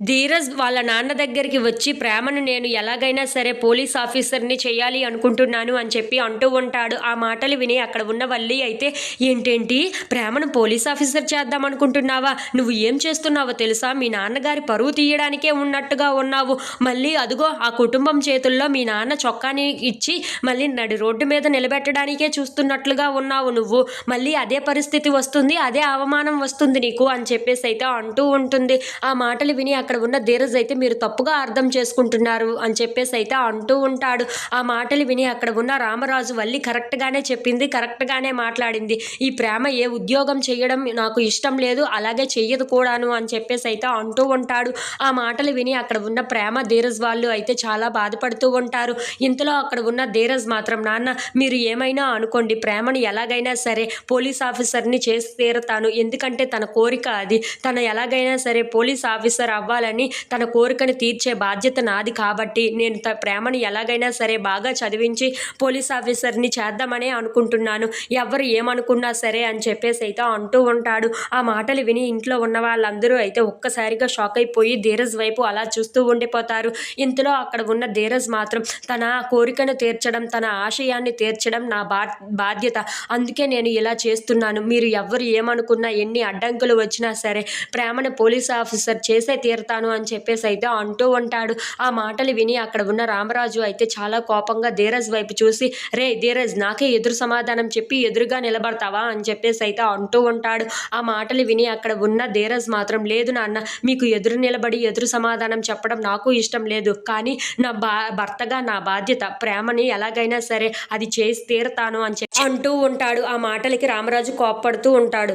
ధీరజ్ వాళ్ళ నాన్న దగ్గరికి వచ్చి ప్రేమను నేను ఎలాగైనా సరే పోలీస్ ఆఫీసర్ని చేయాలి అనుకుంటున్నాను అని చెప్పి అంటూ ఉంటాడు. ఆ మాటలు విని అక్కడ ఉన్న వల్లి అయితే ఏంటేంటి? ప్రేమను పోలీస్ ఆఫీసర్ చేద్దాం అనుకుంటున్నావా? నువ్వు ఏం చేస్తున్నావో తెలుసా? మీ నాన్నగారి పరువు తీయడానికే ఉన్నట్టుగా ఉన్నావు. మళ్ళీ అదుగో ఆ కుటుంబం చేతుల్లో మీ నాన్న చొక్కాని ఇచ్చి మళ్ళీ నడి రోడ్డు మీద నిలబెట్టడానికే చూస్తున్నట్లుగా ఉన్నావు నువ్వు. మళ్ళీ అదే పరిస్థితి వస్తుంది అదే అవమానం వస్తుంది నీకు అని చెప్పేసి అయితే అంటూ ఉంటుంది. ఆ మాటలు విని అక్కడ ఉన్న ధీరజ్ అయితే మీరు తప్పుగా అర్థం చేసుకుంటున్నారు అని చెప్పేసి అయితే అంటూ ఉంటాడు. ఆ మాటలు విని అక్కడ ఉన్న రామరాజు వల్లి కరెక్ట్గానే చెప్పింది కరెక్ట్గానే మాట్లాడింది. ఈ ప్రేమ ఏ ఉద్యోగం చేయడం నాకు ఇష్టం లేదు అలాగే చెయ్యదు కూడాను అని చెప్పేసి అయితే అంటూ ఉంటాడు. ఆ మాటలు విని అక్కడ ఉన్న ప్రేమ ధీరజ్ వాళ్ళు అయితే చాలా బాధపడుతూ ఉంటారు. ఇంతలో అక్కడ ఉన్న ధీరజ్ మాత్రం నాన్న మీరు ఏమైనా అనుకోండి ప్రేమను ఎలాగైనా సరే పోలీస్ ఆఫీసర్ని చేసి తీరుతాను. ఎందుకంటే తన కోరిక అది. తన ఎలాగైనా సరే పోలీస్ ఆఫీసర్ కావాలని తన కోరికను తీర్చే బాధ్యత నాది కాబట్టి నేను త ప్రేమను ఎలాగైనా సరే బాగా చదివించి పోలీస్ ఆఫీసర్ని చేద్దామనే అనుకుంటున్నాను. ఎవరు ఏమనుకున్నా సరే అని చెప్పేసి అయితే అంటూ ఉంటాడు. ఆ మాటలు విని ఇంట్లో ఉన్న వాళ్ళందరూ అయితే ఒక్కసారిగా షాక్ అయిపోయి ధీరజ్ వైపు అలా చూస్తూ ఉండిపోతారు. ఇంతలో అక్కడ ఉన్న ధీరజ్ మాత్రం తన కోరికను తీర్చడం తన ఆశయాన్ని తీర్చడం నా బా బాధ్యత. అందుకే నేను ఇలా చేస్తున్నాను. మీరు ఎవరు ఏమనుకున్నా ఎన్ని అడ్డంకులు వచ్చినా సరే ప్రేమను పోలీస్ ఆఫీసర్ చేసే తీరుతాను అని చెప్పేసి అయితే అంటూ ఉంటాడు. ఆ మాటలు విని అక్కడ ఉన్న రామరాజు అయితే చాలా కోపంగా ధీరజ్ వైపు చూసి రే ధీరజ్ నాకే ఎదురు సమాధానం చెప్పి ఎదురుగా నిలబడతావా? అని చెప్పేసి అయితే అంటూ ఉంటాడు. ఆ మాటలు విని అక్కడ ఉన్న ధీరజ్ మాత్రం లేదు నాన్న మీకు ఎదురు నిలబడి ఎదురు సమాధానం చెప్పడం నాకు ఇష్టం లేదు. కానీ నా బా భర్తగా నా బాధ్యత ప్రేమని ఎలాగైనా సరే అది చేసి తీరుతాను అని చెప్పి అంటూ ఉంటాడు. ఆ మాటలకి రామరాజు కోప్పడుతూ ఉంటాడు.